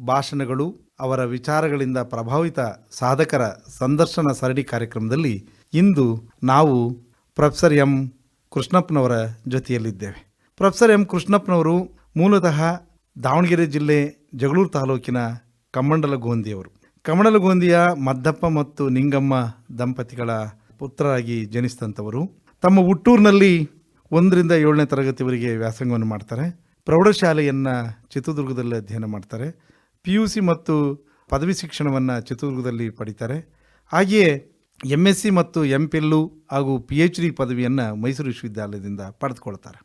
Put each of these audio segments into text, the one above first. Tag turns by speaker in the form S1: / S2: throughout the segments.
S1: ಭಾಷಣಗಳು ಅವರ ವಿಚಾರಗಳಿಂದ ಪ್ರಭಾವಿತ ಸಾಧಕರ ಸಂದರ್ಶನ ಸರಣಿ ಕಾರ್ಯಕ್ರಮದಲ್ಲಿ ಇಂದು ನಾವು ಪ್ರೊಫೆಸರ್ ಎಂ. ಕೃಷ್ಣಪ್ಪನವರ ಜೊತೆಯಲ್ಲಿದ್ದೇವೆ. Professor M. ಕೃಷ್ಣಪ್ಪನವರು ಮೂಲತಃ ದಾವಣಗೆರೆ ಜಿಲ್ಲೆ ಜಗಳೂರು ತಾಲೂಕಿನ ಕಮ್ಮಂಡಲಗೋಂದಿಯವರು ಕಮ್ಮಂಡಲಗೋಂದಿಯ ಮದ್ದಪ್ಪ ಮತ್ತು ನಿಂಗಮ್ಮ ದಂಪತಿಗಳ ಪುತ್ರರಾಗಿ ಜನಿಸಿದಂಥವರು. ತಮ್ಮ ಹುಟ್ಟೂರಿನಲ್ಲಿ ಒಂದರಿಂದ ಏಳನೇ ತರಗತಿವರೆಗೆ ವ್ಯಾಸಂಗವನ್ನು ಮಾಡ್ತಾರೆ. ಪ್ರೌಢಶಾಲೆಯನ್ನು ಚಿತ್ರದುರ್ಗದಲ್ಲಿ ಅಧ್ಯಯನ ಮಾಡ್ತಾರೆ. ಪಿ ಯು ಸಿ ಮತ್ತು ಪದವಿ ಶಿಕ್ಷಣವನ್ನು ಚಿತ್ರದುರ್ಗದಲ್ಲಿ ಪಡಿತಾರೆ. ಹಾಗೆಯೇ ಎಂ ಎಸ್ ಸಿ ಮತ್ತು ಎಂ ಪಿಲ್ಲು ಹಾಗೂ ಪಿ ಎಚ್ ಡಿ ಪದವಿಯನ್ನು ಮೈಸೂರು ವಿಶ್ವವಿದ್ಯಾಲಯದಿಂದ ಪಡೆದುಕೊಳ್ತಾರೆ.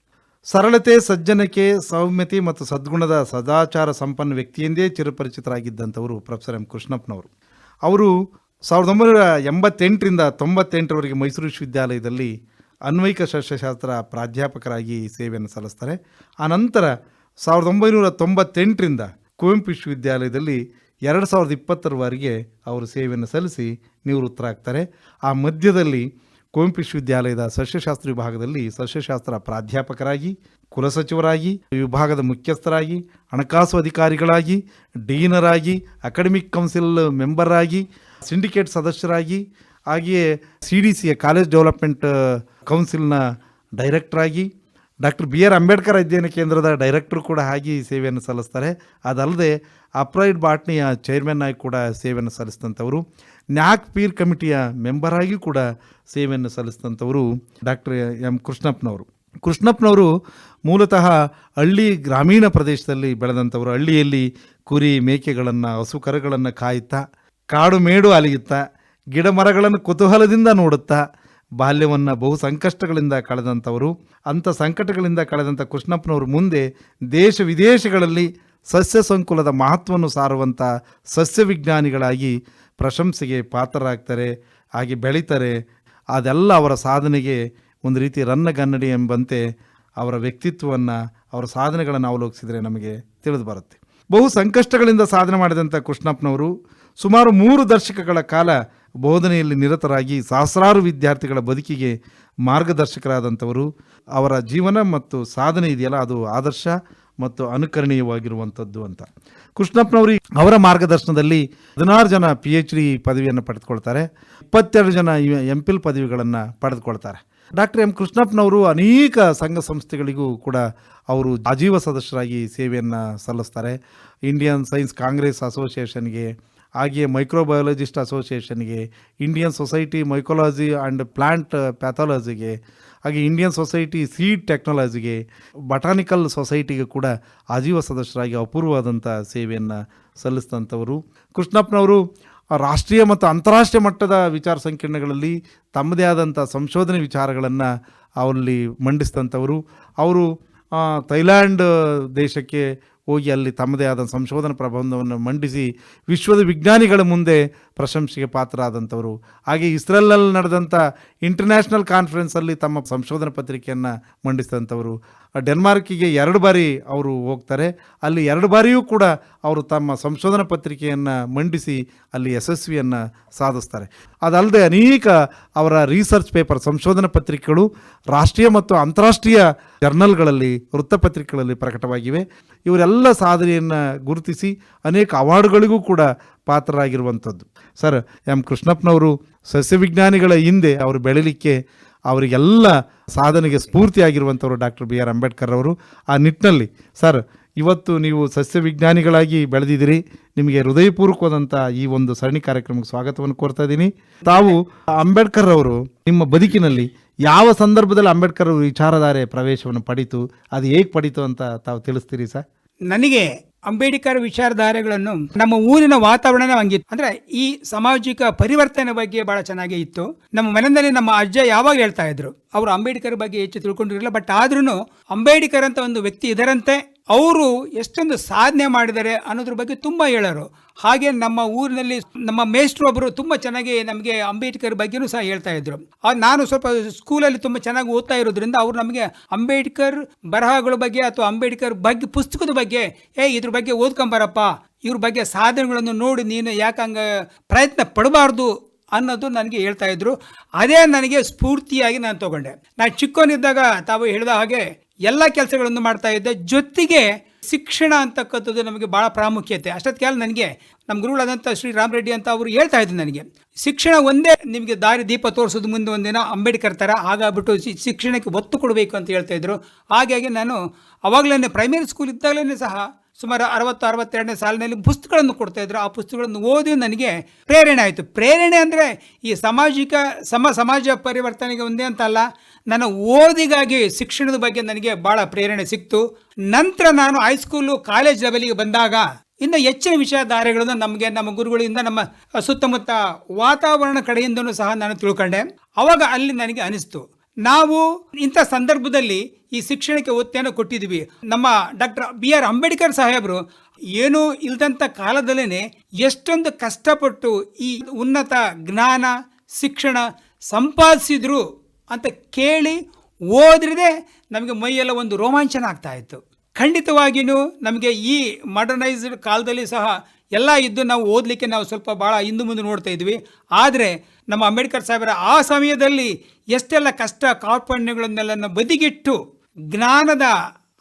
S1: ಸರಳತೆ, ಸಜ್ಜನಿಕೆ, ಸೌಮ್ಯತೆ ಮತ್ತು ಸದ್ಗುಣದ ಸದಾಚಾರ ಸಂಪನ್ನ ವ್ಯಕ್ತಿಯೆಂದೇ ಚಿರಪರಿಚಿತರಾಗಿದ್ದಂಥವರು ಪ್ರೊಫೆಸರ್ ಎಂ ಕೃಷ್ಣಪ್ಪನವರು. ಅವರು ಸಾವಿರದ ಒಂಬೈನೂರ ಎಂಬತ್ತೆಂಟರಿಂದ ತೊಂಬತ್ತೆಂಟರವರೆಗೆ ಮೈಸೂರು ವಿಶ್ವವಿದ್ಯಾಲಯದಲ್ಲಿ ಅನ್ವಯಿಕ ಸಸ್ಯಶಾಸ್ತ್ರ ಪ್ರಾಧ್ಯಾಪಕರಾಗಿ ಸೇವೆಯನ್ನು ಸಲ್ಲಿಸ್ತಾರೆ. ಆನಂತರ ಸಾವಿರದ ಒಂಬೈನೂರ ತೊಂಬತ್ತೆಂಟರಿಂದ ಕುವೆಂಪು ವಿಶ್ವವಿದ್ಯಾಲಯದಲ್ಲಿ ಎರಡು ಸಾವಿರದ ಇಪ್ಪತ್ತರವರೆಗೆ ಅವರು ಸೇವೆಯನ್ನು ಸಲ್ಲಿಸಿ ನಿವೃತ್ತರಾಗ್ತಾರೆ. ಆ ಮಧ್ಯದಲ್ಲಿ ಕುವೆಂಪು ವಿಶ್ವವಿದ್ಯಾಲಯದ ಸಸ್ಯಶಾಸ್ತ್ರ ವಿಭಾಗದಲ್ಲಿ ಸಸ್ಯಶಾಸ್ತ್ರ ಪ್ರಾಧ್ಯಾಪಕರಾಗಿ, ಕುಲಸಚಿವರಾಗಿ, ವಿಭಾಗದ ಮುಖ್ಯಸ್ಥರಾಗಿ, ಹಣಕಾಸು ಅಧಿಕಾರಿಗಳಾಗಿ, ಡೀನರಾಗಿ, ಅಕಾಡೆಮಿಕ್ ಕೌನ್ಸಿಲ್ ಮೆಂಬರಾಗಿ ಸಿಂಡಿಕೇಟ್ ಸದಸ್ಯರಾಗಿ, ಹಾಗೆಯೇ ಸಿ ಡಿ ಸಿಯ ಕಾಲೇಜ್ ಡೆವಲಪ್ಮೆಂಟ್ ಕೌನ್ಸಿಲ್ನ ಡೈರೆಕ್ಟರ್ ಆಗಿ ಡಾಕ್ಟರ್ ಬಿ ಆರ್ ಅಂಬೇಡ್ಕರ್ ಅಧ್ಯಯನ ಕೇಂದ್ರದ ಡೈರೆಕ್ಟರ್ ಕೂಡ ಆಗಿ ಸೇವೆಯನ್ನು ಸಲ್ಲಿಸ್ತಾರೆ. ಅದಲ್ಲದೆ ಅಪ್ರೈಡ್ ಬಾಟ್ನಿಯ ಚೇರ್ಮನ್ ಆಗಿ ಕೂಡ ಸೇವೆಯನ್ನು ಸಲ್ಲಿಸಿದಂಥವರು, ನ್ಯಾಕ್ ಪೀರ್ ಕಮಿಟಿಯ ಮೆಂಬರ್ ಆಗಿ ಕೂಡ ಸೇವೆಯನ್ನು ಸಲ್ಲಿಸಿದಂಥವರು ಡಾಕ್ಟರ್ ಎಂ ಕೃಷ್ಣಪ್ಪನವರು. ಕೃಷ್ಣಪ್ಪನವರು ಮೂಲತಃ ಹಳ್ಳಿ ಗ್ರಾಮೀಣ ಪ್ರದೇಶದಲ್ಲಿ ಬೆಳೆದಂಥವರು. ಹಳ್ಳಿಯಲ್ಲಿ ಕುರಿ ಮೇಕೆಗಳನ್ನು, ಹಸು ಕರುಗಳನ್ನು ಕಾಯುತ್ತಾ, ಕಾಡು ಮೇಡು ಅಲಿಯುತ್ತಾ, ಗಿಡ ಮರಗಳನ್ನು ಕುತೂಹಲದಿಂದ ನೋಡುತ್ತಾ ಬಾಲ್ಯವನ್ನು ಬಹು ಸಂಕಷ್ಟಗಳಿಂದ ಕಳೆದಂಥವರು, ಅಂಥ ಸಂಕಟಗಳಿಂದ ಕಳೆದಂಥ ಕೃಷ್ಣಪ್ಪನವರು ಮುಂದೆ ದೇಶ ವಿದೇಶಗಳಲ್ಲಿ ಸಸ್ಯ ಸಂಕುಲದ ಮಹತ್ವವನ್ನು ಸಾರುವಂಥ ಸಸ್ಯ ವಿಜ್ಞಾನಿಗಳಾಗಿ ಪ್ರಶಂಸೆಗೆ ಪಾತ್ರರಾಗ್ತಾರೆ, ಹಾಗೆ ಬೆಳೀತಾರೆ. ಅದೆಲ್ಲ ಅವರ ಸಾಧನೆಗೆ ಒಂದು ರೀತಿ ರನ್ನಗನ್ನಡಿ ಎಂಬಂತೆ ಅವರ ವ್ಯಕ್ತಿತ್ವವನ್ನು, ಅವರ ಸಾಧನೆಗಳನ್ನು ಅವಲೋಕಿಸಿದರೆ ನಮಗೆ ತಿಳಿದು ಬರುತ್ತೆ. ಬಹು ಸಂಕಷ್ಟಗಳಿಂದ ಸಾಧನೆ ಮಾಡಿದಂಥ ಕೃಷ್ಣಪ್ಪನವರು ಸುಮಾರು ಮೂರು ದಶಕಗಳ ಕಾಲ ಬೋಧನೆಯಲ್ಲಿ ನಿರತರಾಗಿ ಸಹಸ್ರಾರು ವಿದ್ಯಾರ್ಥಿಗಳ ಬದುಕಿಗೆ ಮಾರ್ಗದರ್ಶಕರಾದಂಥವರು, ಅವರ ಜೀವನ ಮತ್ತು ಸಾಧನೆ ಇದೆಯಲ್ಲ, ಅದು ಆದರ್ಶ ಮತ್ತು ಅನುಕರಣೀಯವಾಗಿರುವಂಥದ್ದು ಅಂತ. ಕೃಷ್ಣಪ್ಪನವರು ಅವರ ಮಾರ್ಗದರ್ಶನದಲ್ಲಿ ಹದಿನಾರು ಜನ ಪಿ ಎಚ್ ಡಿ ಪದವಿಯನ್ನು ಪಡೆದುಕೊಳ್ತಾರೆ, ಇಪ್ಪತ್ತೆರಡು ಜನ ಎಂ ಪಿಲ್ ಪದವಿಗಳನ್ನು ಪಡೆದುಕೊಳ್ತಾರೆ. ಡಾಕ್ಟರ್ ಎಂ ಕೃಷ್ಣಪ್ಪನವರು ಅನೇಕ ಸಂಘ ಸಂಸ್ಥೆಗಳಿಗೂ ಕೂಡ ಅವರು ಆಜೀವ ಸದಸ್ಯರಾಗಿ ಸೇವೆಯನ್ನು ಸಲ್ಲಿಸ್ತಾರೆ. ಇಂಡಿಯನ್ ಸೈನ್ಸ್ ಕಾಂಗ್ರೆಸ್ ಅಸೋಸಿಯೇಷನ್ಗೆ ಹಾಗೆಯೇ microbiologist ಅಸೋಸಿಯೇಷನ್ಗೆ Indian society mycology and plant ಪ್ಯಾಥಾಲಜಿಗೆ ಹಾಗೆ ಇಂಡಿಯನ್ ಸೊಸೈಟಿ ಸೀಡ್ ಟೆಕ್ನಾಲಜಿಗೆ ಬಟಾನಿಕಲ್ ಸೊಸೈಟಿಗೆ ಕೂಡ ಆಜೀವ ಸದಸ್ಯರಾಗಿ ಅಪೂರ್ವವಾದಂಥ ಸೇವೆಯನ್ನು ಸಲ್ಲಿಸಿದಂಥವರು. ಕೃಷ್ಣಪ್ಪನವರು ರಾಷ್ಟ್ರೀಯ ಮತ್ತು ಅಂತಾರಾಷ್ಟ್ರೀಯ ಮಟ್ಟದ ವಿಚಾರ ಸಂಕಿರಣಗಳಲ್ಲಿ ತಮ್ಮದೇ ಆದಂಥ ಸಂಶೋಧನೆ ವಿಚಾರಗಳನ್ನು ಅವರಲ್ಲಿ ಮಂಡಿಸಿದಂಥವರು. ಅವರು ಥೈಲ್ಯಾಂಡ್, ದೇಶಕ್ಕೆ ಹೋಗಿ ಅಲ್ಲಿ ತಮ್ಮದೇ ಆದ ಸಂಶೋಧನಾ ಪ್ರಬಂಧವನ್ನು ಮಂಡಿಸಿ ವಿಶ್ವದ ವಿಜ್ಞಾನಿಗಳ ಮುಂದೆ ಪ್ರಶಂಸೆಗೆ ಪಾತ್ರರಾದಂಥವರು. ಹಾಗೆ ಇಸ್ರೇಲ್ನಲ್ಲಿ ನಡೆದಂಥ ಇಂಟರ್ನ್ಯಾಷನಲ್ ಕಾನ್ಫರೆನ್ಸಲ್ಲಿ ತಮ್ಮ ಸಂಶೋಧನಾ ಪತ್ರಿಕೆಯನ್ನು ಮಂಡಿಸಿದಂಥವರು. ಡೆನ್ಮಾರ್ಕಿಗೆ ಎರಡು ಬಾರಿ ಅವರು ಹೋಗ್ತಾರೆ. ಅಲ್ಲಿ ಎರಡು ಬಾರಿಯೂ ಕೂಡ ಅವರು ತಮ್ಮ ಸಂಶೋಧನಾ ಪತ್ರಿಕೆಯನ್ನು ಮಂಡಿಸಿ ಅಲ್ಲಿ ಯಶಸ್ವಿಯನ್ನು ಸಾಧಿಸ್ತಾರೆ. ಅದಲ್ಲದೆ ಅನೇಕ ಅವರ ರಿಸರ್ಚ್ ಪೇಪರ್ ಸಂಶೋಧನಾ ಪತ್ರಿಕೆಗಳು ರಾಷ್ಟ್ರೀಯ ಮತ್ತು ಅಂತಾರಾಷ್ಟ್ರೀಯ ಜರ್ನಲ್ಗಳಲ್ಲಿ ವೃತ್ತಪತ್ರಿಕೆಗಳಲ್ಲಿ ಪ್ರಕಟವಾಗಿವೆ. ಇವರೆಲ್ಲ ಸಾಧನೆಯನ್ನು ಗುರುತಿಸಿ ಅನೇಕ ಅವಾರ್ಡ್ಗಳಿಗೂ ಕೂಡ ಪಾತ್ರರಾಗಿರುವಂಥದ್ದು. ಸರ್, ಎಂ ಕೃಷ್ಣಪ್ಪನವರು ಸಸ್ಯವಿಜ್ಞಾನಿಗಳ ಹಿಂದೆ ಅವರು ಬೆಳೀಲಿಕ್ಕೆ ಅವರಿಗೆಲ್ಲ ಸಾಧನೆಗೆ ಸ್ಫೂರ್ತಿಯಾಗಿರುವಂಥವರು ಡಾಕ್ಟರ್ ಬಿ ಆರ್ ಅಂಬೇಡ್ಕರ್ ಅವರು. ಆ ನಿಟ್ಟಿನಲ್ಲಿ, ಸರ್, ಇವತ್ತು ನೀವು ಸಸ್ಯವಿಜ್ಞಾನಿಗಳಾಗಿ ಬೆಳೆದಿದ್ದೀರಿ. ನಿಮಗೆ ಹೃದಯಪೂರ್ವಕವಾದಂಥ ಈ ಒಂದು ಸರಣಿ ಕಾರ್ಯಕ್ರಮಕ್ಕೆ ಸ್ವಾಗತವನ್ನು ಕೋರ್ತಾ ಇದ್ದೀನಿ. ತಾವು ಅಂಬೇಡ್ಕರ್ ಅವರು, ನಿಮ್ಮ ಬದುಕಿನಲ್ಲಿ ಯಾವ ಸಂದರ್ಭದಲ್ಲಿ ಅಂಬೇಡ್ಕರ್ ವಿಚಾರಧಾರೆ ಪ್ರವೇಶವನ್ನು ಪಡಿತು, ಅದು ಹೇಗೆ ಪಡೀತು ಅಂತ ತಾವು ತಿಳಿಸ್ತೀರಿ, ಸರ್?
S2: ನನಗೆ ಅಂಬೇಡ್ಕರ್ ವಿಚಾರಧಾರೆಗಳನ್ನು ನಮ್ಮ ಊರಿನ ವಾತಾವರಣ ಹಂಗಿತ್ತು. ಅಂದ್ರೆ ಈ ಸಾಮಾಜಿಕ ಪರಿವರ್ತನೆ ಬಗ್ಗೆ ಬಹಳ ಚೆನ್ನಾಗಿ ಇತ್ತು. ನಮ್ಮ ಮನೆಯಲ್ಲಿ ನಮ್ಮ ಅಜ್ಜ ಯಾವಾಗ ಹೇಳ್ತಾ ಇದ್ರು. ಅವರು ಅಂಬೇಡ್ಕರ್ ಬಗ್ಗೆ ಹೆಚ್ಚು ತಿಳ್ಕೊಂಡಿರಲಿಲ್ಲ ಬಟ್ ಆದ್ರೂ ಅಂಬೇಡ್ಕರ್ ಅಂತ ಒಂದು ವ್ಯಕ್ತಿ ಇದರಂತೆ. ಅವರು ಎಷ್ಟೊಂದು ಸಾಧನೆ ಮಾಡಿದ್ದಾರೆ ಅನ್ನೋದ್ರ ಬಗ್ಗೆ ತುಂಬ ಹೇಳೋರು. ಹಾಗೆ ನಮ್ಮ ಊರಿನಲ್ಲಿ ನಮ್ಮ ಮೇಷ್ಟ್ರು ಒಬ್ಬರು ತುಂಬ ಚೆನ್ನಾಗಿ ನಮಗೆ ಅಂಬೇಡ್ಕರ್ ಬಗ್ಗೆನೂ ಸಹ ಹೇಳ್ತಾ ಇದ್ರು. ನಾನು ಸ್ವಲ್ಪ ಸ್ಕೂಲಲ್ಲಿ ತುಂಬ ಚೆನ್ನಾಗಿ ಓದ್ತಾ ಇರೋದ್ರಿಂದ ಅವರು ನಮಗೆ ಅಂಬೇಡ್ಕರ್ ಬರಹಗಳ ಬಗ್ಗೆ ಅಥವಾ ಅಂಬೇಡ್ಕರ್ ಬಗ್ಗೆ ಪುಸ್ತಕದ ಬಗ್ಗೆ, ಏ, ಇದ್ರ ಬಗ್ಗೆ ಓದ್ಕೊಂಬರಪ್ಪ. ಇವ್ರ ಬಗ್ಗೆ ಸಾಧನೆಗಳನ್ನು ನೋಡಿ ನೀನು ಯಾಕಂಗೆ ಪ್ರಯತ್ನ ಪಡಬಾರ್ದು? ಅನ್ನೋದು ನನಗೆ ಹೇಳ್ತಾ ಇದ್ರು. ಅದೇ ನನಗೆ ಸ್ಫೂರ್ತಿಯಾಗಿ ನಾನು ತಗೊಂಡೆ. ನಾನು ಚಿಕ್ಕವನಿದ್ದಾಗ ತಾವು ಹೇಳಿದ ಹಾಗೆ ಎಲ್ಲ ಕೆಲಸಗಳನ್ನು ಮಾಡ್ತಾ ಇದ್ದೆ. ಜೊತೆಗೆ ಶಿಕ್ಷಣ ಅಂತಕ್ಕಂಥದ್ದು ನಮಗೆ ಭಾಳ ಪ್ರಾಮುಖ್ಯತೆ. ಅಷ್ಟೊತ್ತಿಗೆ ನನಗೆ, ನಮ್ಮ ಗುರುಗಳಾದಂಥ ಶ್ರೀ ರಾಮ್ ರೆಡ್ಡಿ ಅಂತ ಅವರು ಹೇಳ್ತಾ ಇದ್ದರು ನನಗೆ, ಶಿಕ್ಷಣ ಒಂದೇ ನಿಮಗೆ ದಾರಿ ದೀಪ ತೋರಿಸೋದು ಮುಂದೆ ಒಂದಿನ ಅಂಬೇಡ್ಕರ್ ಥರ ಹಾಗಾಗ್ಬಿಟ್ಟು ಶಿಕ್ಷಣಕ್ಕೆ ಒತ್ತು ಕೊಡಬೇಕು ಅಂತ ಹೇಳ್ತಾ ಇದ್ರು. ಹಾಗಾಗಿ ನಾನು ಅವಾಗಲೇ ಪ್ರೈಮರಿ ಸ್ಕೂಲ್ ಇದ್ದಾಗಲೇ ಸಹ ಸುಮಾರು ಅರವತ್ತು, ಅರವತ್ತೆರಡನೇ ಸಾಲಿನಲ್ಲಿ ಪುಸ್ತಕಗಳನ್ನು ಕೊಡ್ತಾ ಇದ್ರು. ಆ ಪುಸ್ತಕಗಳನ್ನು ಓದಿ ನನಗೆ ಪ್ರೇರಣೆ ಆಯಿತು. ಪ್ರೇರಣೆ ಅಂದರೆ ಈ ಸಾಮಾಜಿಕ, ಸಮ, ಸಮಾಜ ಪರಿವರ್ತನೆಗೆ ಒಂದೇ ಅಂತ ಅಲ್ಲ ನನ್ನ ಓದಿಗಾಗಿ ಶಿಕ್ಷಣದ ಬಗ್ಗೆ ನನಗೆ ಭಾಳ ಪ್ರೇರಣೆ ಸಿಕ್ತು. ನಂತರ ನಾನು ಹೈಸ್ಕೂಲು ಕಾಲೇಜ್ ಲೆವೆಲಿಗೆ ಬಂದಾಗ ಇನ್ನು ಹೆಚ್ಚಿನ ವಿಷಯಧಾರೆಗಳನ್ನು ನಮಗೆ, ನಮ್ಮ ಗುರುಗಳಿಂದ, ನಮ್ಮ ಸುತ್ತಮುತ್ತ ವಾತಾವರಣ ಕಡೆಯಿಂದನೂ ಸಹ ನಾನು ತಿಳ್ಕೊಂಡೆ. ಅವಾಗ ಅಲ್ಲಿ ನನಗೆ ಅನಿಸ್ತು. ನಾವು ಇಂಥ ಸಂದರ್ಭದಲ್ಲಿ ಈ ಶಿಕ್ಷಣಕ್ಕೆ ಒತ್ತೆಯನ್ನು ಕೊಟ್ಟಿದ್ವಿ ನಮ್ಮ ಡಾಕ್ಟರ್ ಬಿ ಆರ್ ಅಂಬೇಡ್ಕರ್ ಸಾಹೇಬರು ಏನೂ ಇಲ್ದಂಥ ಕಾಲದಲ್ಲೇ ಎಷ್ಟೊಂದು ಕಷ್ಟಪಟ್ಟು ಈ ಉನ್ನತ ಜ್ಞಾನ, ಶಿಕ್ಷಣ ಸಂಪಾದಿಸಿದ್ರು. ಅಂತ ಕೇಳಿ ಓದ್ರದೇ ನಮಗೆ ಮೈಯೆಲ್ಲ ಒಂದು ರೋಮಾಂಚನ ಆಗ್ತಾ ಇತ್ತು. ಖಂಡಿತವಾಗಿಯೂ ನಮಗೆ ಈ ಮಾಡರ್ನೈಸ್ಡ್ ಕಾಲದಲ್ಲಿ ಸಹ ಎಲ್ಲ ಇದ್ದು ನಾವು ಓದಲಿಕ್ಕೆ ನಾವು ಸ್ವಲ್ಪ ಭಾಳ ಹಿಂದೆ ಮುಂದೆ ನೋಡ್ತಾ ಇದ್ವಿ. ಆದರೆ ನಮ್ಮ ಅಂಬೇಡ್ಕರ್ ಸಾಹೇಬರ ಆ ಸಮಯದಲ್ಲಿ ಎಷ್ಟೆಲ್ಲ ಕಷ್ಟ ಕಾರ್ಪಣ್ಯಗಳನ್ನೆಲ್ಲ ಬದಿಗಿಟ್ಟು ಜ್ಞಾನದ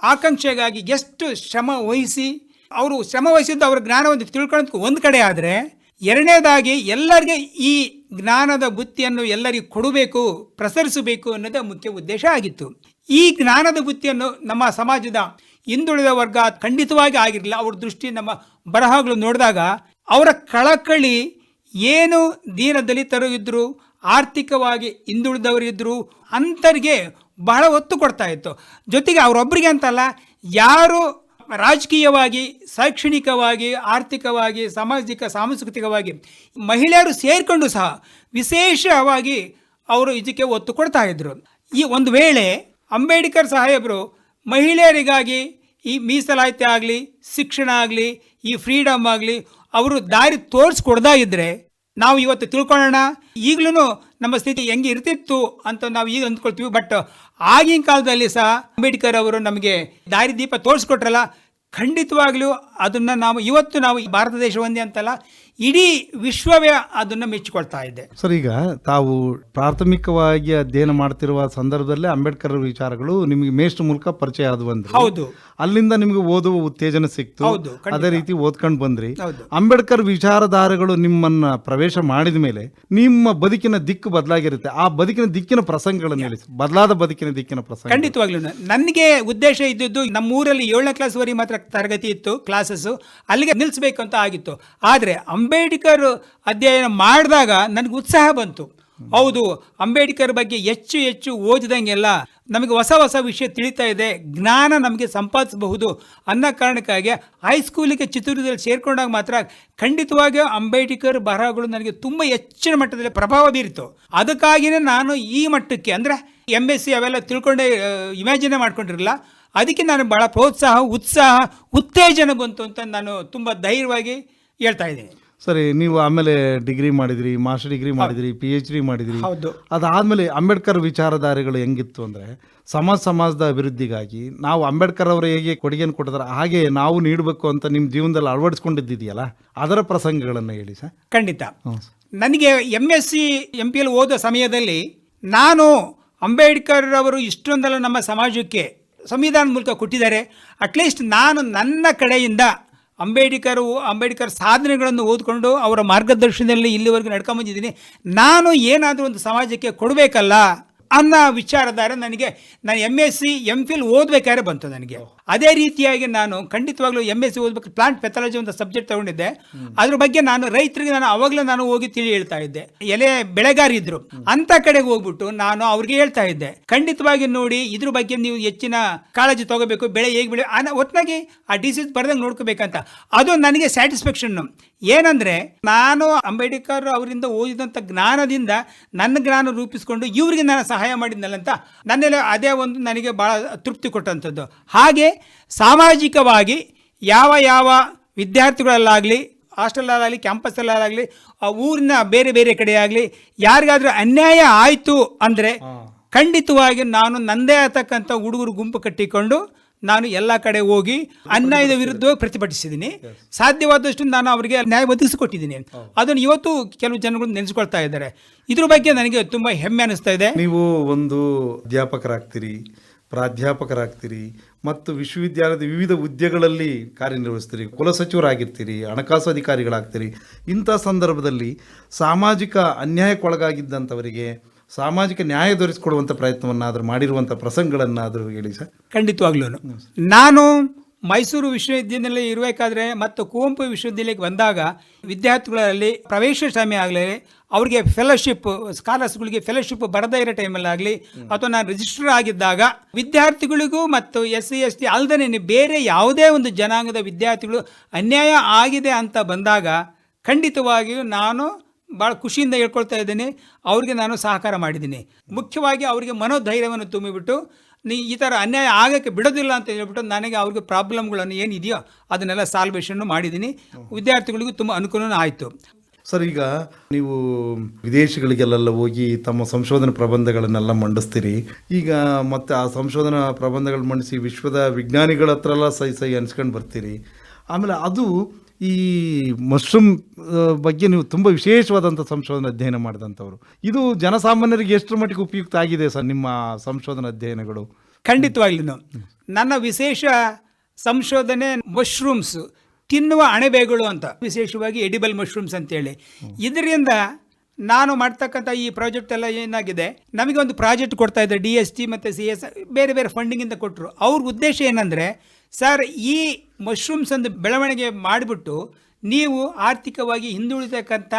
S2: ಆಕಾಂಕ್ಷೆಗಾಗಿ ಎಷ್ಟು ಶ್ರಮ ವಹಿಸಿ, ಅವರು ಶ್ರಮ ವಹಿಸಿದ್ದು ಅವರ ಜ್ಞಾನವನ್ನು ತಿಳ್ಕೊಳ್ಳೋದಕ್ಕೆ ಒಂದು ಕಡೆ ಆದರೆ ಎರಡನೇದಾಗಿ ಎಲ್ಲರಿಗೆ ಈ ಜ್ಞಾನದ ಬುತ್ತಿಯನ್ನು ಎಲ್ಲರಿಗೂ ಕೊಡಬೇಕು, ಪ್ರಸರಿಸಬೇಕು ಅನ್ನೋದೇ ಮುಖ್ಯ ಉದ್ದೇಶ ಆಗಿತ್ತು. ಈ ಜ್ಞಾನದ ಬುತ್ತಿಯನ್ನು ನಮ್ಮ ಸಮಾಜದ ಹಿಂದುಳಿದ ವರ್ಗ ಖಂಡಿತವಾಗಿ ಆಗಿರಲಿಲ್ಲ. ಅವ್ರ ದೃಷ್ಟಿ ನಮ್ಮ ಬರಹಗಳು ನೋಡಿದಾಗ ಅವರ ಕಳಕಳಿ ಏನು ದೀನ ದಲಿತರು ಇದ್ದರು ಆರ್ಥಿಕವಾಗಿ ಹಿಂದುಳಿದವರು ಇದ್ದರು ಅಂಥವ್ರಿಗೆ ಬಹಳ ಒತ್ತು ಕೊಡ್ತಾ ಇತ್ತು. ಜೊತೆಗೆ ಅವರೊಬ್ಬರಿಗೆ ಅಂತಲ್ಲ, ಯಾರು ರಾಜಕೀಯವಾಗಿ, ಶೈಕ್ಷಣಿಕವಾಗಿ, ಆರ್ಥಿಕವಾಗಿ, ಸಾಮಾಜಿಕ, ಸಾಂಸ್ಕೃತಿಕವಾಗಿ ಮಹಿಳೆಯರು ಸೇರಿಕೊಂಡು ಸಹ ವಿಶೇಷವಾಗಿ ಅವರು ಇದಕ್ಕೆ ಒತ್ತು ಕೊಡ್ತಾ ಇದ್ದರು ಈ ಒಂದು ವೇಳೆ ಅಂಬೇಡ್ಕರ್ ಸಾಹೇಬರು ಮಹಿಳೆಯರಿಗಾಗಿ ಈ ಮೀಸಲಾತಿ ಆಗಲಿ, ಶಿಕ್ಷಣ ಆಗಲಿ, ಈ ಫ್ರೀಡಮ್ ಆಗಲಿ ಅವರು ದಾರಿ ತೋರಿಸ್ಕೊಡ್ದಾ ಇದ್ದರೆ ನಾವು ಇವತ್ತು ತಿಳ್ಕೊಳ್ಳೋಣ. ಈಗಲೂ ನಮ್ಮ ಸ್ಥಿತಿ ಹೆಂಗೆ ಇರ್ತಿತ್ತು ಅಂತ ನಾವು ಈಗ ಅಂದ್ಕೊಳ್ತೀವಿ. ಬಟ್ ಆಗಿನ ಕಾಲದಲ್ಲಿ ಸಹ ಅಂಬೇಡ್ಕರ್ ಅವರು ನಮಗೆ ದಾರಿದೀಪ ತೋರಿಸ್ಕೊಟ್ರಲ್ಲ, ಖಂಡಿತವಾಗ್ಲೂ ಅದನ್ನು ನಾವು, ಇವತ್ತು ನಾವು ಭಾರತ ದೇಶ ಒಂದೇ ಅಂತಲ್ಲ ಇಡೀ ವಿಶ್ವವೇ ಅದನ್ನು ಮೆಚ್ಚಿಕೊಳ್ತಾ ಇದೆ.
S1: ಸರ್ ಈಗ ತಾವು ಪ್ರಾಥಮಿಕವಾಗಿ ಅಧ್ಯಯನ ಮಾಡ್ತಿರುವ ಸಂದರ್ಭದಲ್ಲೇ ಅಂಬೇಡ್ಕರ್ ವಿಚಾರಗಳು ನಿಮಗೆ ಮೇಷ್ಟ್ರ ಮೂಲಕ ಪರಿಚಯ ಆದವು ಅಂದ್ರೆ.
S2: ಹೌದು.
S1: ಅಲ್ಲಿಂದ ನಿಮಗೆ ಓದುವ ಉತ್ತೇಜನ ಸಿಕ್ತು.
S2: ಹೌದು,
S1: ಅದೇ ರೀತಿ ಓದ್ಕೊಂಡು ಬಂದ್ರಿ. ಅಂಬೇಡ್ಕರ್ ವಿಚಾರಧಾರೆಗಳು ನಿಮ್ಮನ್ನ ಪ್ರವೇಶ ಮಾಡಿದ ಮೇಲೆ ನಿಮ್ಮ ಬದುಕಿನ ದಿಕ್ಕು ಬದಲಾಗಿರುತ್ತೆ. ಆ ಬದುಕಿನ ದಿಕ್ಕಿನ ಪ್ರಸಂಗಗಳನ್ನು ಹೇಳಿ. ಬದಲಾದ ಬದುಕಿನ ದಿಕ್ಕಿನ ಪ್ರಸಂಗ.
S2: ಖಂಡಿತವಾಗ್ಲೂ. ನನಗೆ ಉದ್ದೇಶ ಇದ್ದಿದ್ದು ನಮ್ಮ ಊರಲ್ಲಿ ಏಳನೇ ಕ್ಲಾಸ್ವರೆಗೆ ಮಾತ್ರ ತರಗತಿ ಇತ್ತು ಕ್ಲಾಸಸ್ ಅಲ್ಲಿಗೆ ನಿಲ್ಸ್ಬೇಕು ಅಂತ ಆಗಿತ್ತು. ಆದರೆ ಅಂಬೇಡ್ಕರ್ ಅಧ್ಯಯನ ಮಾಡಿದಾಗ ನನಗೆ ಉತ್ಸಾಹ ಬಂತು. ಹೌದು, ಅಂಬೇಡ್ಕರ್ ಬಗ್ಗೆ ಹೆಚ್ಚು ಹೆಚ್ಚು ಓದಿದಂಗೆಲ್ಲ ನಮಗೆ ಹೊಸ ಹೊಸ ವಿಷಯ ತಿಳಿತಾ ಇದೆ, ಜ್ಞಾನ ನಮಗೆ ಸಂಪಾದಿಸಬಹುದು ಅನ್ನೋ ಕಾರಣಕ್ಕಾಗಿ ಹೈಸ್ಕೂಲಿಗೆ ಚಿತ್ರದುರ್ಗದಲ್ಲಿ ಸೇರ್ಕೊಂಡಾಗ ಮಾತ್ರ ಖಂಡಿತವಾಗಿಯೂ ಅಂಬೇಡ್ಕರ್ ಬರಹಗಳು ನನಗೆ ತುಂಬ ಹೆಚ್ಚಿನ ಮಟ್ಟದಲ್ಲಿ ಪ್ರಭಾವ ಬೀರಿತು. ಅದಕ್ಕಾಗಿಯೇ ನಾನು ಈ ಮಟ್ಟಕ್ಕೆ ಅಂದರೆ ಎಂ ಎಸ್ ಸಿ ಅವೆಲ್ಲ ತಿಳ್ಕೊಂಡೆ ಇಮ್ಯಾಜಿನೇ ಮಾಡ್ಕೊಂಡಿರಲಿಲ್ಲ. ಅದಕ್ಕೆ ನಾನು ಭಾಳ ಪ್ರೋತ್ಸಾಹ, ಉತ್ಸಾಹ, ಉತ್ತೇಜನ ಬಂತು ಅಂತ ನಾನು ತುಂಬ ಧೈರ್ಯವಾಗಿ ಹೇಳ್ತಾ ಇದ್ದೀನಿ.
S1: ಸರಿ ನೀವು ಆಮೇಲೆ ಡಿಗ್ರಿ ಮಾಡಿದ್ರಿ ಮಾಸ್ಟರ್ ಡಿಗ್ರಿ ಮಾಡಿದ್ರಿ ಪಿ ಎಚ್ ಡಿ ಮಾಡಿದ್ರಿ.
S2: ಹೌದು.
S1: ಅದಾದ್ಮೇಲೆ ಅಂಬೇಡ್ಕರ್ ವಿಚಾರಧಾರೆಗಳು ಹೆಂಗಿತ್ತು ಅಂದ್ರೆ ಸಮಾಜ ಸಮಾಜದ ಅಭಿವೃದ್ಧಿಗಾಗಿ ನಾವು ಅಂಬೇಡ್ಕರ್ ಅವರು ಹೇಗೆ ಕೊಡುಗೆಯನ್ನು ಕೊಟ್ಟಿದ್ದಾರೆ ಹಾಗೆ ನಾವು ನೀಡಬೇಕು ಅಂತ ನಿಮ್ಮ ಜೀವನದಲ್ಲಿ ಅಳವಡಿಸ್ಕೊಂಡಿದ್ದಿದೆಯಲ್ಲ ಅದರ ಪ್ರಸಂಗಗಳನ್ನು ಹೇಳಿ ಸರ್.
S2: ಖಂಡಿತ. ನನಗೆ M S C M phil ಓದೋ ಸಮಯದಲ್ಲಿ ನಾನು ಅಂಬೇಡ್ಕರ್ ಅವರು ಇಷ್ಟೊಂದೆಲ್ಲ ನಮ್ಮ ಸಮಾಜಕ್ಕೆ ಸಂವಿಧಾನ ಮೂಲಕ ಕೊಟ್ಟಿದ್ದಾರೆ. ಅಟ್ಲೀಸ್ಟ್ ನಾನು ನನ್ನ ಕಡೆಯಿಂದ ಅಂಬೇಡ್ಕರ್ ಅಂಬೇಡ್ಕರ್ ಸಾಧನೆಗಳನ್ನು ಓದ್ಕೊಂಡು ಅವರ ಮಾರ್ಗದರ್ಶನದಲ್ಲಿ ಇಲ್ಲಿವರೆಗೂ ನಡ್ಕೊಂಬಂದಿದ್ದೀನಿ. ನಾನು ಏನಾದರೂ ಒಂದು ಸಮಾಜಕ್ಕೆ ಕೊಡಬೇಕಲ್ಲ ಅನ್ನೋ ವಿಚಾರಧಾರೆ ನನಗೆ, ನಾನು M S C M phil ಓದಬೇಕಾದ್ರೆ ಬಂತು ನನಗೆ. ಅದೇ ರೀತಿಯಾಗಿ ನಾನು ಖಂಡಿತವಾಗ್ಲೂ ಎಂ ಎಸ್ ಸಿ ಓದ್ಬೇಕು ಪ್ಲಾಂಟ್ ಪೆಥಾಲಜಿ ಒಂದು ಸಬ್ಜೆಕ್ಟ್ ತಗೊಂಡಿದ್ದೆ. ಅದ್ರ ಬಗ್ಗೆ ನಾನು ರೈತರಿಗೆ ನಾನು ಅವಾಗಲೇ ನಾನು ಹೋಗಿ ತಿಳಿ ಹೇಳ್ತಾ ಇದ್ದೆ. ಎಲೆ ಬೆಳೆಗಾರಿದ್ರು ಅಂತ ಕಡೆಗೆ ಹೋಗ್ಬಿಟ್ಟು ನಾನು ಅವ್ರಿಗೆ ಹೇಳ್ತಾ ಇದ್ದೆ. ಖಂಡಿತವಾಗಿ ನೋಡಿ, ಇದ್ರ ಬಗ್ಗೆ ನೀವು ಹೆಚ್ಚಿನ ಕಾಳಜಿ ತಗೋಬೇಕು, ಬೆಳೆ ಹೇಗೆ ಬೆಳೆ ಒಟ್ನಾಗಿ ಆ ಡಿಸೀಸ್ ಬರ್ದಂಗೆ ನೋಡ್ಕೋಬೇಕಂತ. ಅದು ನನಗೆ ಸ್ಯಾಟಿಸ್ಫ್ಯಾಕ್ಷನ್ ಏನಂದ್ರೆ, ನಾನು ಅಂಬೇಡ್ಕರ್ ಅವರಿಂದ ಓದಿದಂಥ ಜ್ಞಾನದಿಂದ ನನ್ನ ಜ್ಞಾನ ರೂಪಿಸಿಕೊಂಡು ಇವರಿಗೆ ನಾನು ಸಹಾಯ ಮಾಡಿದ್ನಲ್ಲ ಅಂತ, ನನ್ನೆಲ್ಲ ಅದೇ ಒಂದು ನನಗೆ ಭಾಳ ತೃಪ್ತಿ ಕೊಟ್ಟಂಥದ್ದು. ಹಾಗೆ ಸಾಮಾಜಿಕವಾಗಿ ಯಾವ ಯಾವ ವಿದ್ಯಾರ್ಥಿಗಳಲ್ಲಾಗಲಿ ಹಾಸ್ಟೆಲಲ್ಲಾಗಲಿ ಕ್ಯಾಂಪಸ್ಸಲ್ಲಾಗಲಿ ಆ ಊರಿನ ಬೇರೆ ಬೇರೆ ಕಡೆ ಆಗಲಿ ಯಾರಿಗಾದರೂ ಅನ್ಯಾಯ ಆಯಿತು ಅಂದರೆ ಖಂಡಿತವಾಗಿ ನಾನು ನಂದೇ ಆಗ್ತಕ್ಕಂಥ ಹುಡುಗರು ಗುಂಪು ಕಟ್ಟಿಕೊಂಡು ನಾನು ಎಲ್ಲ ಕಡೆ ಹೋಗಿ ಅನ್ಯಾಯದ ವಿರುದ್ಧ ಪ್ರತಿಭಟಿಸಿದ್ದೀನಿ. ಸಾಧ್ಯವಾದಷ್ಟು ನಾನು ಅವರಿಗೆ ನ್ಯಾಯ ಒದಗಿಸಿಕೊಟ್ಟಿದ್ದೀನಿ. ಅದನ್ನು ಇವತ್ತು ಕೆಲವು ಜನಗಳು ನೆನೆಸ್ಕೊಳ್ತಾ ಇದ್ದಾರೆ. ಇದ್ರ ಬಗ್ಗೆ ನನಗೆ ತುಂಬ ಹೆಮ್ಮೆ ಅನಿಸ್ತಾ ಇದೆ.
S1: ನೀವು ಒಂದು ಅಧ್ಯಾಪಕರಾಗ್ತೀರಿ. ಪ್ರಾಧ್ಯಾಪಕರಾಗ್ತೀರಿ ಮತ್ತು ವಿಶ್ವವಿದ್ಯಾಲಯದ ವಿವಿಧ ಹುದ್ದೆಗಳಲ್ಲಿ ಕಾರ್ಯನಿರ್ವಹಿಸ್ತೀರಿ ಕುಲಸಚಿವರಾಗಿರ್ತೀರಿ ಹಣಕಾಸು ಅಧಿಕಾರಿಗಳಾಗ್ತೀರಿ. ಇಂಥ ಸಂದರ್ಭದಲ್ಲಿ ಸಾಮಾಜಿಕ ಅನ್ಯಾಯಕ್ಕೊಳಗಾಗಿದ್ದಂಥವರಿಗೆ ಸಾಮಾಜಿಕ ನ್ಯಾಯ ದೊರೆಸಿಕೊಡುವಂಥ ಪ್ರಯತ್ನವನ್ನಾದರೂ ಮಾಡಿರುವಂಥ ಪ್ರಸಂಗಗಳನ್ನಾದರೂ ಹೇಳಿ ಸರ್.
S2: ಖಂಡಿತವಾಗ್ಲೂ ನಾನು ಮೈಸೂರು ವಿಶ್ವವಿದ್ಯಾನಿಲಯ ಇರಬೇಕಾದ್ರೆ ಮತ್ತು ಕುವೆಂಪು ವಿಶ್ವವಿದ್ಯಾಲಯಕ್ಕೆ ಬಂದಾಗ ವಿದ್ಯಾರ್ಥಿಗಳಲ್ಲಿ ಪ್ರವೇಶ ಸಮಯ ಆಗಲಿ, ಅವರಿಗೆ ಫೆಲೋಶಿಪ್ ಸ್ಕಾಲರ್ಸ್ಗಳಿಗೆ ಫೆಲೋಶಿಪ್ ಬರದೇ ಇರೋ ಟೈಮಲ್ಲಾಗಲಿ ಅಥವಾ ನಾನು ರಿಜಿಸ್ಟರ್ ಆಗಿದ್ದಾಗ ವಿದ್ಯಾರ್ಥಿಗಳಿಗೂ ಮತ್ತು ಎಸ್ ಸಿ ಎಸ್ ಟಿ ಅಲ್ಲದೇ ಬೇರೆ ಯಾವುದೇ ಒಂದು ಜನಾಂಗದ ವಿದ್ಯಾರ್ಥಿಗಳು ಅನ್ಯಾಯ ಆಗಿದೆ ಅಂತ ಬಂದಾಗ ಖಂಡಿತವಾಗಿಯೂ ನಾನು ಭಾಳ ಖುಷಿಯಿಂದ ಹೇಳ್ಕೊಳ್ತಾ ಇದ್ದೀನಿ, ಅವ್ರಿಗೆ ನಾನು ಸಹಕಾರ ಮಾಡಿದ್ದೀನಿ. ಮುಖ್ಯವಾಗಿ ಅವರಿಗೆ ಮನೋಧೈರ್ಯವನ್ನು ತುಂಬಿಬಿಟ್ಟು ನೀ ಈ ಥರ ಅನ್ಯಾಯ ಆಗೋಕ್ಕೆ ಬಿಡೋದಿಲ್ಲ ಅಂತ ಹೇಳ್ಬಿಟ್ಟು ನನಗೆ ಅವ್ರಿಗೆ ಪ್ರಾಬ್ಲಮ್ಗಳನ್ನು ಏನಿದೆಯೋ ಅದನ್ನೆಲ್ಲ ಸಾಲ್ವೇಷನ್ನು ಮಾಡಿದ್ದೀನಿ. ವಿದ್ಯಾರ್ಥಿಗಳಿಗೂ ತುಂಬ ಅನುಕೂಲನೂ ಆಯಿತು.
S1: ಸರ್, ಈಗ ನೀವು ವಿದೇಶಗಳಿಗೆಲ್ಲ ಹೋಗಿ ತಮ್ಮ ಸಂಶೋಧನಾ ಪ್ರಬಂಧಗಳನ್ನೆಲ್ಲ ಮಂಡಿಸ್ತೀರಿ. ಈಗ ಮತ್ತೆ ಆ ಸಂಶೋಧನಾ ಪ್ರಬಂಧಗಳು ಮಂಡಿಸಿ ವಿಶ್ವದ ವಿಜ್ಞಾನಿಗಳ ಹತ್ರ ಎಲ್ಲ ಸೈ ಸೈ ಅನ್ಸ್ಕೊಂಡು ಬರ್ತೀರಿ. ಆಮೇಲೆ ಅದು ಈ ಮಶ್ರೂಮ್ ಬಗ್ಗೆ ನೀವು ತುಂಬ ವಿಶೇಷವಾದಂಥ ಸಂಶೋಧನಾ ಅಧ್ಯಯನ ಮಾಡಿದಂಥವ್ರು. ಇದು ಜನಸಾಮಾನ್ಯರಿಗೆ ಎಷ್ಟರ ಮಟ್ಟಿಗೆ ಉಪಯುಕ್ತ ಆಗಿದೆ ಸರ್ ನಿಮ್ಮ ಸಂಶೋಧನಾ ಅಧ್ಯಯನಗಳು?
S2: ಖಂಡಿತವಾಗ್ಲೂ ನನ್ನ ವಿಶೇಷ ಸಂಶೋಧನೆ ಮಶ್ರೂಮ್ಸ್, ತಿನ್ನುವ ಅಣಬೆಗಳು ಅಂತ. ವಿಶೇಷವಾಗಿ ಎಡಿಬಲ್ ಮಶ್ರೂಮ್ಸ್ ಅಂತೇಳಿ. ಇದರಿಂದ ನಾನು ಮಾಡ್ತಕ್ಕಂಥ ಈ ಪ್ರಾಜೆಕ್ಟ್ ಎಲ್ಲ ಏನಾಗಿದೆ ನಮಗೆ ಒಂದು ಪ್ರಾಜೆಕ್ಟ್ ಕೊಡ್ತಾ ಇದ್ದಾರೆ, ಡಿ ಎಸ್ ಟಿ ಮತ್ತು ಸಿ ಎಸ್, ಬೇರೆ ಬೇರೆ ಫಂಡಿಂಗಿಂದ ಕೊಟ್ಟರು ಅವ್ರ ಉದ್ದೇಶ ಏನಂದರೆ ಸರ್ ಈ ಮಶ್ರೂಮ್ಸ್ ಒಂದು ಬೆಳವಣಿಗೆ ಮಾಡಿಬಿಟ್ಟು ನೀವು ಆರ್ಥಿಕವಾಗಿ ಹಿಂದುಳಿತಕ್ಕಂಥ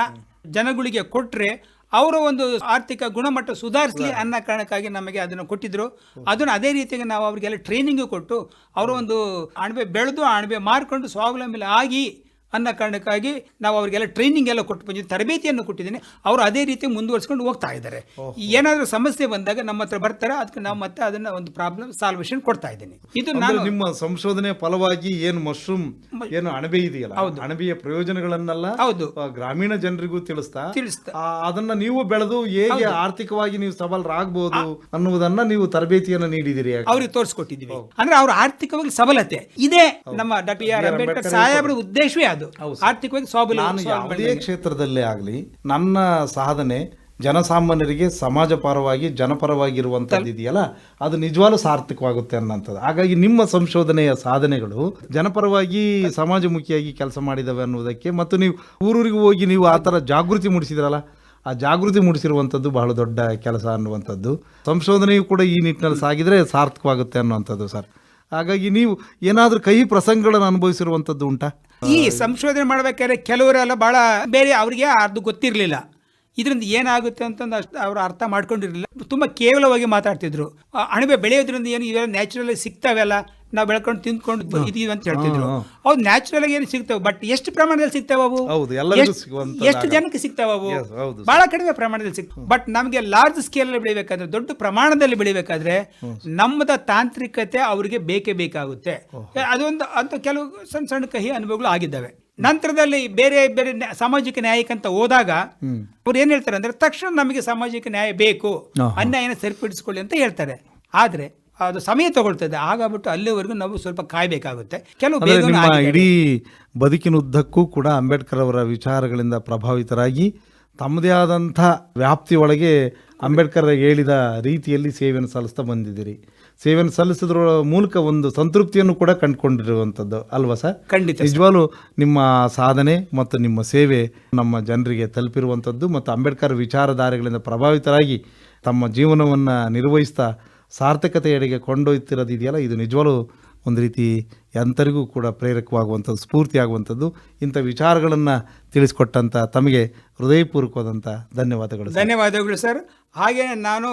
S2: ಜನಗಳಿಗೆ ಕೊಟ್ಟರೆ ಅವರ ಒಂದು ಆರ್ಥಿಕ ಗುಣಮಟ್ಟ ಸುಧಾರಿಸಲಿ ಅನ್ನೋ ಕಾರಣಕ್ಕಾಗಿ ನಮಗೆ ಅದನ್ನು ಕೊಟ್ಟಿದ್ರು. ಅದನ್ನು ಅದೇ ರೀತಿಯಾಗಿ ನಾವು ಅವರಿಗೆಲ್ಲ ಟ್ರೈನಿಂಗು ಕೊಟ್ಟು ಅವರ ಒಂದು ಅಣಬೆ ಬೆಳೆದು ಅಣಬೆ ಮಾರ್ಕೊಂಡು ಸ್ವಾವಲಂಬಿ ಆಗಿ ಅನ್ನೋ ಕಾರಣಕ್ಕಾಗಿ ನಾವು ಅವರಿಗೆಲ್ಲ ಟ್ರೈನಿಂಗ್ ಎಲ್ಲ ಕೊಟ್ಟು ಬಂದಿದ್ದೀನಿ ತರಬೇತಿಯನ್ನು ಕೊಟ್ಟಿದ್ದೀನಿ. ಅವರು ಅದೇ ರೀತಿ ಮುಂದುವರಿಸ್ಕೊಂಡು ಹೋಗ್ತಾ ಇದ್ದಾರೆ. ಏನಾದರೂ ಸಮಸ್ಯೆ ಬಂದಾಗ ನಮ್ಮ ಹತ್ರ ಬರ್ತಾರೆ ಅದಕ್ಕೆ ನಾವು ಮತ್ತೆ ಅದನ್ನ ಒಂದು ಪ್ರಾಬ್ಲಮ್ ಸಾಲ್ವೇಷನ್ ಕೊಡ್ತಾ ಇದ್ದೀನಿ. ಇದು ನಾನು
S1: ನಿಮ್ಮ ಸಂಶೋಧನೆ ಫಲವಾಗಿ ಏನು ಮಶ್ರೂಮ್ ಏನು ಅಣಬೆ ಇದೆಯಲ್ಲ ಅಣಬೆಯ ಪ್ರಯೋಜನಗಳನ್ನೆಲ್ಲ
S2: ಹೌದು.
S1: ಗ್ರಾಮೀಣ ಜನರಿಗೂ ತಿಳಿಸ್ತಾ
S2: ತಿಳಿಸ್ತಾ.
S1: ಅದನ್ನ ನೀವು ಬೆಳೆದು ಹೇಗೆ ಆರ್ಥಿಕವಾಗಿ ನೀವು ಸಬಲರಾಗಬಹುದು ಅನ್ನುವುದನ್ನ ನೀವು ತರಬೇತಿಯನ್ನ ನೀಡಿದಿರಿ
S2: ಅವ್ರಿಗೆ ತೋರಿಸ್ಕೊಟ್ಟಿದ್ದೀವಿ. ಅಂದ್ರೆ ಅವ್ರ ಆರ್ಥಿಕವಾಗಿ ಸಬಲತೆ. ಇದೇ ನಮ್ಮ ಡಾಕ್ಟರ್ ಆರ್ ಅಂಬೇಡ್ಕರ್ ಸಾಹೇಬ್ರ ಉದ್ದೇಶವೇ ಅದು. ಆರ್ಥಿಕವಾಗಿ
S1: ನಾನು ಯಾವುದೇ ಕ್ಷೇತ್ರದಲ್ಲೇ ಆಗಲಿ ನನ್ನ ಸಾಧನೆ ಜನಸಾಮಾನ್ಯರಿಗೆ ಸಮಾಜ ಪರವಾಗಿ ಜನಪರವಾಗಿರುವಂಥದ್ದು ಇದೆಯಲ್ಲ ಅದು ನಿಜವಾಗ್ಲೂ ಸಾರ್ಥಕವಾಗುತ್ತೆ ಅನ್ನೋಂಥದ್ದು. ಹಾಗಾಗಿ ನಿಮ್ಮ ಸಂಶೋಧನೆಯ ಸಾಧನೆಗಳು ಜನಪರವಾಗಿ ಸಮಾಜಮುಖಿಯಾಗಿ ಕೆಲಸ ಮಾಡಿದವೆ ಅನ್ನೋದಕ್ಕೆ ಮತ್ತು ನೀವು ಊರೂರಿಗೆ ಹೋಗಿ ನೀವು ಆ ಥರ ಜಾಗೃತಿ ಮೂಡಿಸಿದ್ರಲ್ಲ ಆ ಜಾಗೃತಿ ಮೂಡಿಸಿರುವಂಥದ್ದು ಬಹಳ ದೊಡ್ಡ ಕೆಲಸ ಅನ್ನುವಂಥದ್ದು. ಸಂಶೋಧನೆಯು ಕೂಡ ಈ ನಿಟ್ಟಿನಲ್ಲಿ ಸಾಗಿದ್ರೆ ಸಾರ್ಥಕವಾಗುತ್ತೆ ಅನ್ನುವಂಥದ್ದು ಸರ್. ಹಾಗಾಗಿ ನೀವು ಏನಾದರೂ ಕಹಿ ಪ್ರಸಂಗಗಳನ್ನು ಅನುಭವಿಸಿರುವಂಥದ್ದು ಉಂಟಾ?
S2: ಈ ಸಂಶೋಧನೆ ಮಾಡ್ಬೇಕಾದ್ರೆ ಕೆಲವರೆಲ್ಲ ಬಹಳ ಬೇರೆ ಅವರಿಗೆ ಅದು ಗೊತ್ತಿರಲಿಲ್ಲ. ಇದರಿಂದ ಏನಾಗುತ್ತೆ ಅಂತಂದು ಅಷ್ಟು ಅವರು ಅರ್ಥ ಮಾಡ್ಕೊಂಡಿರಲಿಲ್ಲ. ತುಂಬ ಕೇವಲವಾಗಿ ಮಾತಾಡ್ತಿದ್ರು. ಅಣಬೆ ಬೆಳೆಯೋದ್ರಿಂದ ಏನು ಇವೆಲ್ಲ ನ್ಯಾಚುರಲಿ ಸಿಗ್ತಾವೆಲ್ಲ ನಾವು ಬೆಳ್ಕೊಂಡು ತಿಂದ್ಕೊಂಡು ಇದೀವಿ ಅಂತ ಹೇಳ್ತಿದ್ರು. ಅವ್ರು ನ್ಯಾಚುರಲ್ ಆಗಿ ಏನು ಸಿಗ್ತಾವೆ? ಬಟ್ ಎಷ್ಟು ಪ್ರಮಾಣದಲ್ಲಿ ಸಿಗ್ತಾವೆ ಅವು? ಎಷ್ಟ್- ಜನಕ್ಕೆ ಸಿಗ್ತಾವೆ ಅವು? ಬಹಳ ಕಡಿಮೆ ಪ್ರಮಾಣದಲ್ಲಿ ಸಿಗ್ತವೆ ಬಟ್ ನಮಗೆ ಲಾರ್ಜ್ ಸ್ಕೇಲ್ ಅಲ್ಲಿ ಬೆಳಿಬೇಕಾದ್ರೆ ದೊಡ್ಡ ಪ್ರಮಾಣದಲ್ಲಿ ಬೆಳಿಬೇಕಾದ್ರೆ ನಮ್ಮದ ತಾಂತ್ರಿಕತೆ ಅವರಿಗೆ ಬೇಕೇ ಬೇಕಾಗುತ್ತೆ. ಅದೊಂದು ಅಂತ ಕೆಲವು ಸಣ್ಣ ಸಣ್ಣ ಕಹಿ ಅನುಭವಗಳು ಆಗಿದ್ದಾವೆ. ನಂತರದಲ್ಲಿ ಬೇರೆ ಬೇರೆ ಸಾಮಾಜಿಕ ನ್ಯಾಯಕ್ಕಂತ ಹೋದಾಗ ಅವ್ರು ಏನ್ ಹೇಳ್ತಾರೆ ಅಂದ್ರೆ ತಕ್ಷಣ ನಮಗೆ ಸಾಮಾಜಿಕ ನ್ಯಾಯ ಬೇಕು ಅನ್ಯಾಯನ ಸರಿಪಡಿಸ್ಕೊಳ್ಳಿ ಅಂತ ಹೇಳ್ತಾರೆ. ಆದ್ರೆ ಅದು ಸಮಯ ತಗೊಳ್ತದೆ. ಹಾಗಾಗ್ಬಿಟ್ಟು ಅಲ್ಲಿವರೆಗೂ ನಾವು ಸ್ವಲ್ಪ ಕಾಯ್ಬೇಕಾಗುತ್ತೆ. ಕೆಲವು
S1: ಇಡೀ
S2: ಬದುಕಿನ
S1: ಉದ್ದಕ್ಕೂ ಇಡೀ ಬದುಕಿನುದ್ದಕ್ಕೂ ಕೂಡ ಅಂಬೇಡ್ಕರ್ ಅವರ ವಿಚಾರಗಳಿಂದ ಪ್ರಭಾವಿತರಾಗಿ ತಮ್ಮದೇ ಆದಂಥ ವ್ಯಾಪ್ತಿಯೊಳಗೆ ಅಂಬೇಡ್ಕರ್ ಹೇಳಿದ ರೀತಿಯಲ್ಲಿ ಸೇವೆಯನ್ನು ಸಲ್ಲಿಸ್ತಾ ಬಂದಿದ್ದೀರಿ. ಸೇವೆಯನ್ನು ಸಲ್ಲಿಸೋದ್ರ ಮೂಲಕ ಒಂದು ಸಂತೃಪ್ತಿಯನ್ನು ಕೂಡ ಕಂಡುಕೊಂಡಿರುವಂಥದ್ದು ಅಲ್ವಾ ಸರ್?
S2: ಖಂಡಿತ
S1: ನಿಜವಾಗ್ಲೂ ನಿಮ್ಮ ಸಾಧನೆ ಮತ್ತು ನಿಮ್ಮ ಸೇವೆ ನಮ್ಮ ಜನರಿಗೆ ತಲುಪಿರುವಂಥದ್ದು ಮತ್ತು ಅಂಬೇಡ್ಕರ್ ವಿಚಾರಧಾರೆಗಳಿಂದ ಪ್ರಭಾವಿತರಾಗಿ ತಮ್ಮ ಜೀವನವನ್ನು ನಿರ್ವಹಿಸ್ತಾ ಸಾರ್ಥಕತೆಯೆಡೆಗೆ ಕೊಂಡೊಯ್ತಿರೋದು ಇದೆಯಲ್ಲ ಇದು ನಿಜವಾಗ್ಲೂ ಒಂದು ರೀತಿ ಎಂತರಿಗೂ ಕೂಡ ಪ್ರೇರಕವಾಗುವಂಥದ್ದು, ಸ್ಫೂರ್ತಿಯಾಗುವಂಥದ್ದು. ಇಂಥ ವಿಚಾರಗಳನ್ನು ತಿಳಿಸ್ಕೊಟ್ಟಂಥ ತಮಗೆ ಹೃದಯಪೂರ್ವಕವಾದಂಥ ಧನ್ಯವಾದಗಳು
S2: ಧನ್ಯವಾದಗಳು ಸರ್. ಹಾಗೆ ನಾನು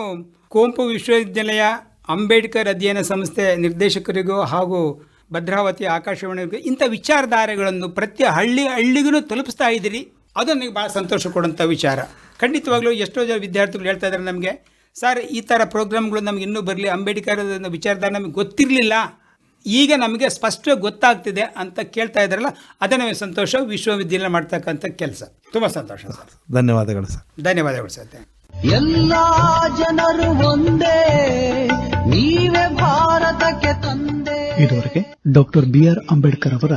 S2: ಕುವೆಂಪು ವಿಶ್ವವಿದ್ಯಾಲಯ ಅಂಬೇಡ್ಕರ್ ಅಧ್ಯಯನ ಸಂಸ್ಥೆ ನಿರ್ದೇಶಕರಿಗೂ ಹಾಗೂ ಭದ್ರಾವತಿ ಆಕಾಶವಾಣಿಗೂ ಇಂಥ ವಿಚಾರಧಾರೆಗಳನ್ನು ಪ್ರತಿ ಹಳ್ಳಿ ಹಳ್ಳಿಗೂ ತಲುಪಿಸ್ತಾ ಇದ್ದೀರಿ. ಅದು ನನಗೆ ಭಾಳ ಸಂತೋಷ ಕೊಡುವಂಥ ವಿಚಾರ. ಖಂಡಿತವಾಗ್ಲೂ ಎಷ್ಟೋ ಜನ ವಿದ್ಯಾರ್ಥಿಗಳು ಹೇಳ್ತಾ ಇದ್ದಾರೆ ನಮಗೆ. ಸರ್ ಈ ಥರ ಪ್ರೋಗ್ರಾಮ್ಗಳು ನಮ್ಗೆ ಇನ್ನೂ ಬರಲಿ. ಅಂಬೇಡ್ಕರ್ ವಿಚಾರಧಾರೆ ನಮಗೆ ಗೊತ್ತಿರಲಿಲ್ಲ. ಈಗ ನಮಗೆ ಸ್ಪಷ್ಟ ಗೊತ್ತಾಗ್ತಿದೆ ಅಂತ ಕೇಳ್ತಾ ಇದ್ದಾರಲ್ಲ ಅದೇ ನಮಗೆ ಸಂತೋಷ. ವಿಶ್ವವಿದ್ಯಾಲಯ ಮಾಡ್ತಕ್ಕಂಥ ಕೆಲಸ. ತುಂಬ ಸಂತೋಷ ಸರ್.
S1: ಧನ್ಯವಾದಗಳು ಸರ್.
S2: ಧನ್ಯವಾದಗಳು ಸರ್.
S3: ಎಲ್ಲ ಜನರು ಒಂದೇ ನೀವೇ ಭಾರತಕ್ಕೆ ತಂದೆ.
S4: ಇದುವರೆಗೆ ಡಾಕ್ಟರ್ ಬಿ ಆರ್ ಅಂಬೇಡ್ಕರ್ ಅವರ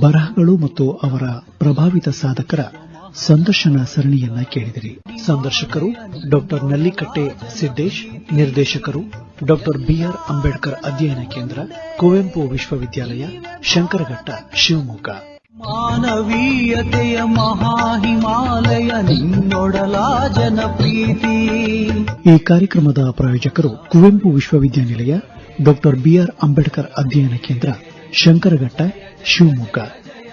S4: ಬರಹಗಳು ಮತ್ತು ಅವರ ಪ್ರಭಾವಿತ ಸಾಧಕರ ಸಂದರ್ಶನ ಸರಣಿಯನ್ನ ಕೇಳಿದಿರಿ. ಸಂದರ್ಶಕರು ಡಾಕ್ಟರ್ ನಲ್ಲಿಕಟ್ಟೆ ಸಿದ್ದೇಶ್ ನಿರ್ದೇಶಕರು ಡಾಕ್ಟರ್ ಬಿಆರ್ ಅಂಬೇಡ್ಕರ್ ಅಧ್ಯಯನ ಕೇಂದ್ರ ಕುವೆಂಪು ವಿಶ್ವವಿದ್ಯಾಲಯ ಶಂಕರಘಟ್ಟ ಶಿವಮೊಗ್ಗ.
S3: ಮಾನವೀಯತೆಯ ಮಹಾಹಿಮಾಲಯ ನಿನ್ನೊಡಲ ಜನಪ್ರೀತಿ.
S4: ಈ ಕಾರ್ಯಕ್ರಮದ ಪ್ರಾಯೋಜಕರು ಕುವೆಂಪು ವಿಶ್ವವಿದ್ಯಾನಿಲಯ ಡಾಕ್ಟರ್ ಬಿಆರ್ ಅಂಬೇಡ್ಕರ್ ಅಧ್ಯಯನ ಕೇಂದ್ರ ಶಂಕರಘಟ್ಟ ಶಿವಮೊಗ್ಗ.